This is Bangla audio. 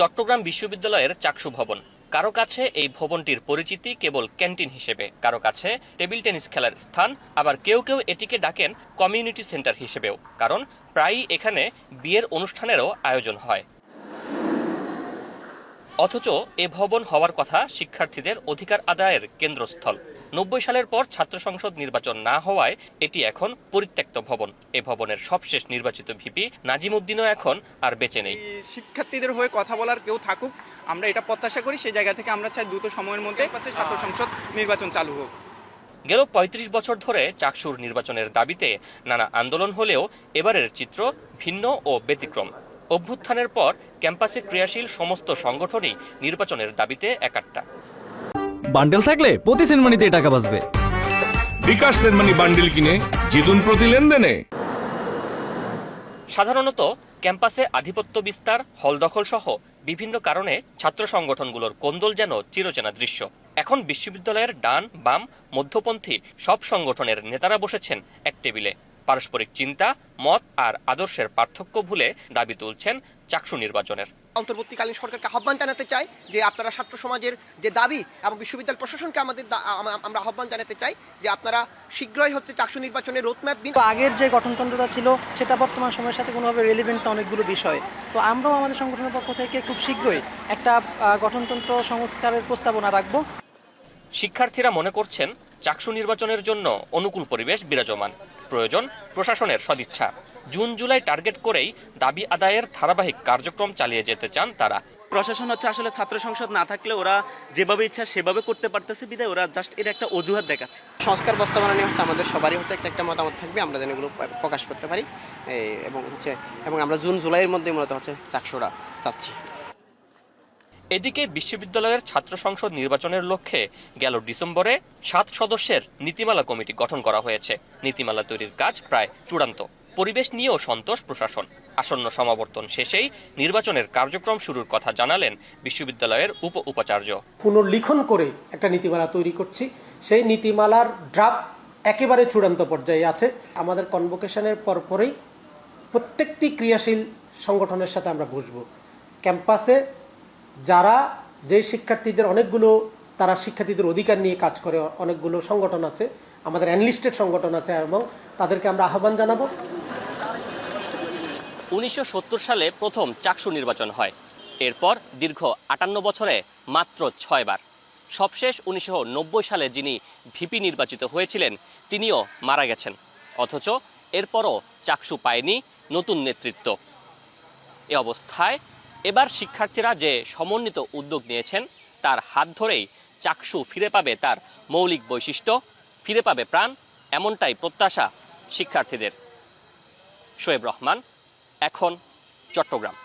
চট্টগ্রাম বিশ্ববিদ্যালয়ের চাকসু ভবন। কারও কাছে এই ভবনটির পরিচিতি কেবল ক্যান্টিন হিসেবে, কারও কাছে টেবিল টেনিস খেলার স্থান, আবার কেউ কেউ এটিকে ডাকেন কমিউনিটি সেন্টার হিসেবেও, কারণ প্রায়ই এখানে বিয়ের অনুষ্ঠানেরও আয়োজন হয়। অথচ এ ভবন হওয়ার কথা শিক্ষার্থীদের অধিকার আদায়ের কেন্দ্রস্থল। নব্বই সালের পর ছাত্র সংসদ নির্বাচন না হওয়ায় এটি এখন পরিত্যক্ত ভবন। এ ভবনের সবশেষ নির্বাচিত ভিপি নাজিম উদ্দিনও এখন আর বেঁচে নেই। শিক্ষার্থীদের হয়ে কথা বলার কেউ থাকুক আমরা এটা প্রত্যাশা করি সেই জায়গা থেকে আমরা চাই দ্রুত সময়ের মধ্যে ছাত্র সংসদ নির্বাচন চালু হোক। গেল ৩৫ বছর ধরে চাকসুর নির্বাচনের দাবিতে নানা আন্দোলন হলেও এবারের চিত্র ভিন্ন ও ব্যতিক্রম। অভ্যুত্থানের পর ক্যাম্পাসে ক্রিয়াশীল সমস্ত সংগঠনই নির্বাচনের দাবিতে একাট্টা। বান্ডেল থাকলে প্রতি সেনমানিতে টাকা বাঁচবে। বিকাশ সেনমানি বান্ডিল কিনে জিতুন প্রতি লেনদেনে। সাধারণত ক্যাম্পাসে আধিপত্য বিস্তার হল দখল সহ বিভিন্ন কারণে ছাত্র সংগঠনগুলোর কোন্দল যেন চিরচেনা দৃশ্য। এখন বিশ্ববিদ্যালয়ের ডান বাম মধ্যপন্থী সব সংগঠনের নেতারা বসেছেন এক টেবিলে। পারস্পরিক চিন্তা মত আর আদর্শের পার্থক্য ভুলে দাবি তুলছেন চাকসু নির্বাচনের। অন্তর্বর্তীকালীন সরকারকে আহ্বান জানাতে চাই যে আপনারা ছাত্র সমাজের যে দাবি এবং বিশ্ববিদ্যালয় প্রশাসনকে আমাদের আমরা আহ্বান জানাতে চাই যে আপনারা শীঘ্রই হচ্ছে চাকসু নির্বাচনের রোডম্যাপ দিন। আগের যে গঠনতন্ত্রটা ছিল সেটা বর্তমান সময়ের সাথে কোনোভাবে রেলিভেন্ট অনেকগুলো বিষয়। তো আমরাও আমাদের সংগঠনের পক্ষ থেকে খুব শীঘ্রই একটা আহ, গঠনতন্ত্র সংস্কারের প্রস্তাবনা রাখব। শিক্ষার্থীরা মনে করছেন চাকসু নির্বাচনের জন্য অনুকূল পরিবেশ বিরাজমান। প্রয়োজন প্রশাসনের সদিচ্ছা। জুন জুলাই টার্গেট করেই দাবি আদায়ের ধারাবাহিক কার্যক্রম চালিয়ে যেতে চান তারা। প্রশাসন হচ্ছে আসলে ছাত্র সংসদ না থাকলে ওরা যেভাবে ইচ্ছা সেভাবে করতে পারতেছে বিদায় ওরা জাস্ট এর একটা অজুহাত দেখাচ্ছে। সংস্কার প্রস্তাবনা নিয়ে হচ্ছে আমাদের সবারই হচ্ছে একটা একটা মতামত থাকবে আমরা যেন এগুলো প্রকাশ করতে পারি। এবং হচ্ছে এবং আমরা জুন জুলাইয়ের মধ্যে মূলত হচ্ছে চাকসুরা চাচ্ছি। এদিকে বিশ্ববিদ্যালয়ের ছাত্র সংসদ নির্বাচনের লক্ষ্যে গেল ডিসেম্বরে সাত সদস্যের নীতিমালা কমিটি গঠন করা হয়েছে। নীতিমালা তৈরির কাজ প্রায় চূড়ান্ত। পরিবেশ নিয়েও সন্তোষ প্রশাসন। আসন্ন সমাবর্তন শেষেই নির্বাচনের কার্যক্রম শুরুর কথা জানালেন বিশ্ববিদ্যালয়ের উপ উপাচার্য। পুনর্লিখন করে একটা নীতিমালা তৈরি করছি। সেই নীতিমালার ড্রাফট একেবারে চূড়ান্ত পর্যায়ে আছে। আমাদের কনভোকেশনের পরপরই প্রত্যেকটি ক্রিয়াশীল সংগঠনের সাথে আমরা বসব। ক্যাম্পাসে যারা যে শিক্ষার্থীদের অনেকগুলো, তারা শিক্ষার্থীদের অধিকার নিয়ে কাজ করে, অনেকগুলো সংগঠন আছে, আমাদের অ্যানলিস্টেড সংগঠন আছে এবং তাদেরকে আমরা আহ্বান জানাব। উনিশশো সত্তর সালে প্রথম চাকসু নির্বাচন হয়। এরপর দীর্ঘ আটান্ন বছরে মাত্র ছয়বার সবশেষ উনিশশো নব্বই সালে যিনি ভিপি নির্বাচিত হয়েছিলেন, তিনিও মারা গেছেন। অথচ এরপরও চাকসু পায়নি নতুন নেতৃত্ব। এ অবস্থায় এবার শিক্ষার্থীরা যে সমন্বিত উদ্যোগ নিয়েছেন, তার হাত ধরেই চাকসু ফিরে পাবে তার মৌলিক বৈশিষ্ট্য, ফিরে পাবে প্রাণ, এমনটাই প্রত্যাশা শিক্ষার্থীদের। শোয়েব রহমান, এখন চট্টগ্রাম।